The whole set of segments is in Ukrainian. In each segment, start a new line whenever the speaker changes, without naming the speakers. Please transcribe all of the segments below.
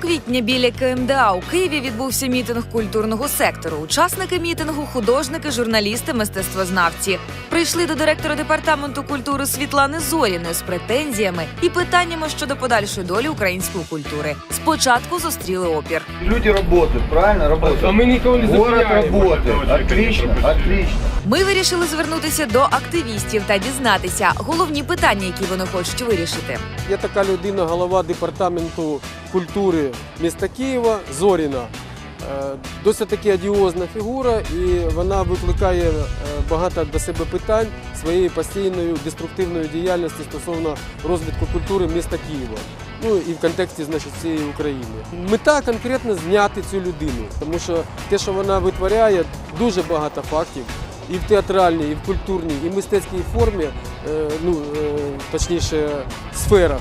квітня біля КМДА у Києві відбувся мітинг культурного сектору. Учасники мітингу, художники, журналісти, мистецтвознавці прийшли до директора департаменту культури Світлани Зоріної з претензіями і питаннями щодо подальшої долі української культури. Спочатку зустріли опір.
Люди работают, правильно? Работают.
А мы никого не
Город
запрещаем.
Отлично, отлично.
Ми вирішили звернутися до активістів та дізнатися головні питання, які вони хочуть вирішити.
Є така людина, голова департаменту культури міста Києва Зоріна. Е, Досить таки одіозна фігура, і вона викликає е, багато до себе питань своєю постійною деструктивною діяльністю стосовно розвитку культури міста Києва. Ну і в контексті значить цієї України. Мета конкретно зняти цю людину, тому що те, що вона витворяє, дуже багато фактів і в театральній, і в культурній, і в мистецькій формі, е, ну е, точніше, сферах.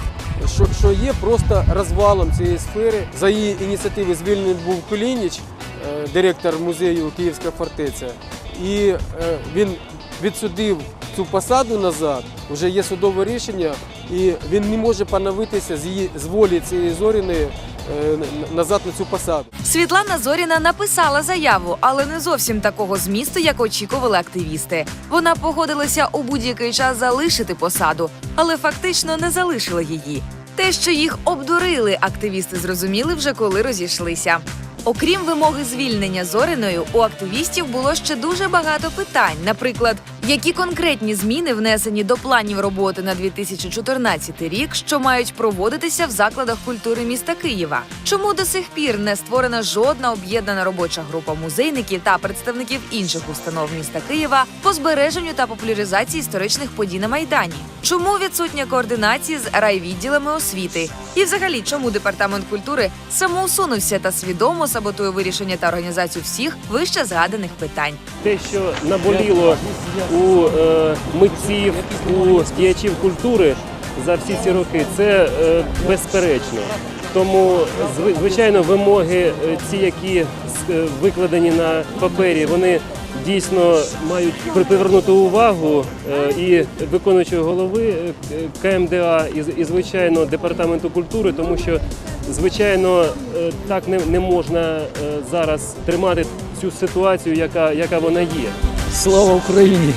Що, що є просто розвалом цієї сфери. За її ініціативи звільнений був Кулініч, е, директор музею Київська фортеця, і він відсудив цю посаду назад. Вже є судове рішення, і він не може поновитися з її з волі цієї зоріної назад на цю посаду.
Світлана Зоріна написала заяву, але не зовсім такого змісту, як очікували активісти. Вона погодилася у будь-який час залишити посаду, але фактично не залишила її. Те, що їх обдурили, активісти зрозуміли вже коли розійшлися. Окрім вимоги звільнення зориною, у активістів було ще дуже багато питань. Наприклад, які конкретні зміни внесені до планів роботи на 2014 рік, що мають проводитися в закладах культури міста Києва? Чому до сих пір не створена жодна об'єднана робоча група музейників та представників інших установ міста Києва по збереженню та популяризації історичних подій на майдані? Чому відсутня координація з райвідділами освіти? І взагалі, чому департамент культури самоусунувся та свідомо саботує вирішення та організацію всіх вище згаданих питань?
Те, що наболіло у е, митців, у діячів культури за всі ці роки, це е, безперечно. Тому, звичайно, вимоги, е, ці, які викладені на папері, вони дійсно мають привернути увагу і виконуючого голови КМДА, і, звичайно департаменту культури, тому що звичайно так не, можна зараз тримати цю ситуацію, яка, яка вона є.
Слава Україні!